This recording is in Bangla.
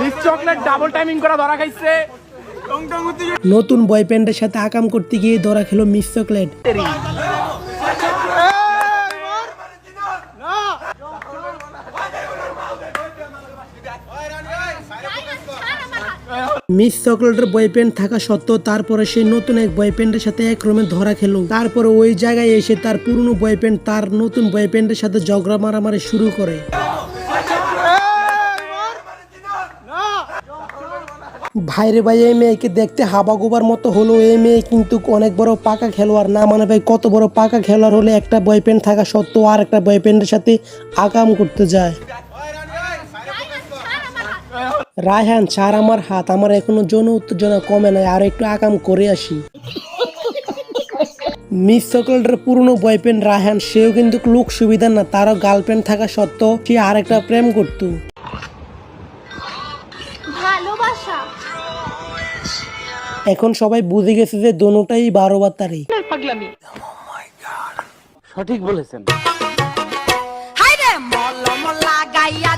মিস চকলেট ডাবল টাইমিং করা ধরা খাইছে। নতুন বয়ফ্রেন্ডের সাথে আকাম করতে গিয়ে ধরা খেলো মিস চকলেট। মিস চকলেটের বয়ফ্রেন্ড থাকা সত্ত্বেও তারপরে সে নতুন এক বয়ফ্রেন্ডের সাথে এক রুমে ধরা খেলো। তারপরে ওই জায়গায় এসে তার পুরনো বয়ফ্রেন্ড তার নতুন বয়ফ্রেন্ডের সাথে ঝগড়া মারামারি শুরু করে। ভাইরে ভাই, এই মেয়েকে দেখতে হাবা গোবার মতো হলো। এই মেয়ে কিন্তু অনেক বড় পাকা খেলোয়াড়। না মানে ভাই, কত বড় পাকা খেলোয়াড় হলে একটা বয়ফ্রেন্ড থাকা সত্ত্বেও আর একটা বয়ফ্রেন্ডের সাথে আকাম করতে যায়। রায়হান, ছাড় আমার হাত। আমার এখনও যৌন উত্তেজনা কমে নাই। আর একটু আকাম করে আসি। মিস চকলেটের পুরনো বয়ফ্রেন্ড রায়হান, সেও কিন্তু লোক সুবিধা না। তারও গার্লফ্রেন্ড থাকা সত্ত্বেও সে আর একটা প্রেম করতো। এখন সবাই বুঝে গেছে যে দোনোটাই বারো বার তারি সঠিক বলেছেন। হাই রে মল্লম লাগাইয়া